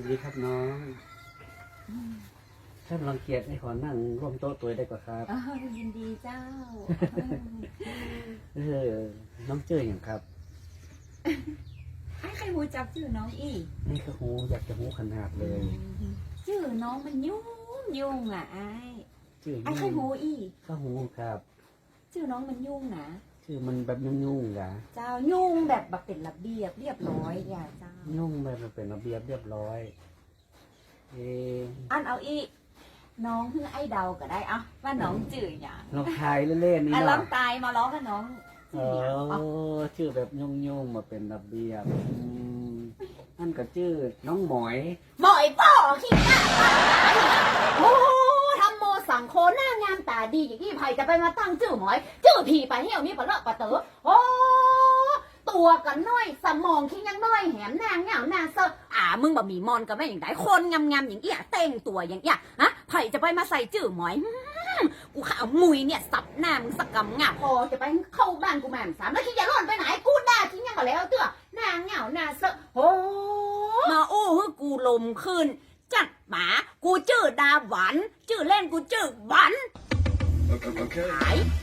วัสดีครับน้องถ้ารังเกียจให้ขอนั่งร่วมโต๊ะตัวได้กว่าครับอ้าวยินดีเจ้า เออน้องเจออย่างครับไอ้ใครหูจับชื่อน้องอีกนี่ก็หูอยากจะหูขนาดเลยชื่อน้องมันยุ่งยุ่งอะไอ้ชื่อไอ้ใครหูอีกก็หูครับ ชื่อน้องมันยุ่งนะ ชื่อมันแบบยุ่งๆกะเจ้ายุ่งแบบแบบเป็นระเบียบเรียบร้อยอย่าเจ้า ยุ่งแบบมันเป็นระเบียบเรียบร้อยเอะอันเอาอีกน้องเพิ่งไอ้เดาก็ได้อะว่าน้องจื่ออย่างลองทายเล่นๆนี่อะร้อเนาะงตายมาร้องกับน้องเอจื่ออย่างอะอชื่อแบบยุ่งๆมาเป็นระเบียบอืมนั่นก็ชื่อน้องหมอยบ่อยป่อขี้หน้าโอ้ ดีอย่างที่ไผ่จะไปมาตั้งจื่อหมอยจื่อผีไปเหี่ยวมีปะเลาะปะเต๋อโอ้ตัวกันน้อยสมองขี้ยังน้อยแหมนางเหงาหน้าเซออ่ามึงบ่มีมอนก็ไม่อย่างไดคนงามๆอย่างเอี้ยเต้งตัวอย่างเอี้ยฮะไผ่จะไปมาใส่จื่อหมอยอืมกูข่าวมุยเนี่ยสับหน้ามึงสักกำงาพอจะไปเข้าบ้านกูแม่มสามแล้วขี้จะร่อนไปไหนกูด่าทิ้งยังมาแล้วเตื้อนางเหงาหน้าเซอโอ้มาโอ้ให้กูลมขึ้นจัดหมา กูจื่อดาหวันจื่อเล่นกูจื่อหวัน Okay. หาย